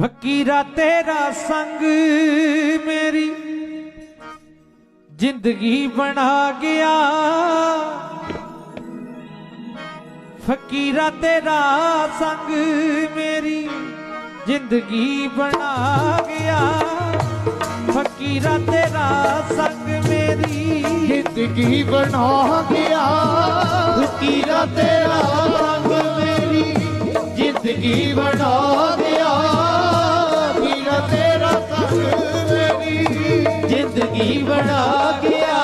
ਫਕੀਰਾ ਤੇਰਾ ਸੰਗ ਮੇਰੀ ਜ਼ਿੰਦਗੀ ਬਣਾ ਗਿਆ। ਫਕੀਰਾ ਤੇਰਾ ਸੰਗ ਮੇਰੀ ਜ਼ਿੰਦਗੀ ਬਣਾ ਗਿਆ। ਫਕੀਰਾ ਤੇਰਾ ਸੰਗ ਮੇਰੀ ਜ਼ਿੰਦਗੀ ਬਣਾ ਗਿਆ। ਫਕੀਰਾ ਤੇਰਾ ਰੰਗ ਮੇਰੀ ਜ਼ਿੰਦਗੀ ਬਣਾ ਜ਼ਿੰਦਗੀ ਬਣਾ ਗਿਆ।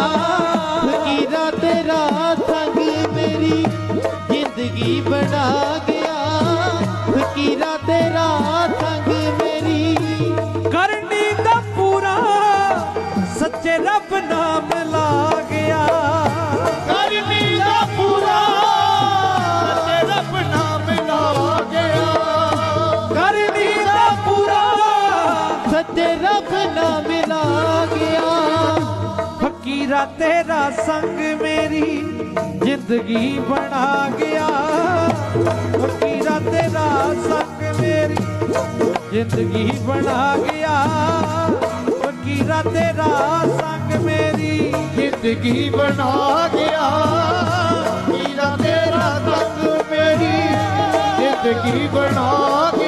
ਫਕੀਰਾ ਤੇਰਾ ਸੰਗ ਮੇਰੀ ਜ਼ਿੰਦਗੀ ਬਣਾ ਗਿਆ। ਫਕੀਰਾ ਤੇਰਾ ਸੰਗ ਮੇਰੀ ਕਰਨੀ ਦਾ ਪੂਰਾ, ਸੱਚੇ ਰੱਬ ਨਾਮ ਲਾ ਗਿਆ। ਸੱਚੇ ਰੱਬ ਨਾਮ ਲਾ ਗਿਆ। ਫਕੀਰਾ ਤੇਰਾ ਸੰਗ ਮੇਰੀ ਜ਼ਿੰਦਗੀ ਬਣਾ ਗਿਆ। ਫਕੀਰਾ ਤੇਰਾ ਸੰਗ ਮੇਰੀ ਜ਼ਿੰਦਗੀ ਬਣਾ ਗਿਆ। ਫਕੀਰਾ ਤੇਰਾ ਸੰਗ ਮੇਰੀ ਜ਼ਿੰਦਗੀ ਬਣਾ ਗਿਆ। ਫਕੀਰਾ ਤੇਰਾ ਤੱਕ ਮੇਰੀ ਜ਼ਿੰਦਗੀ ਬਣਾ ਗਿਆ।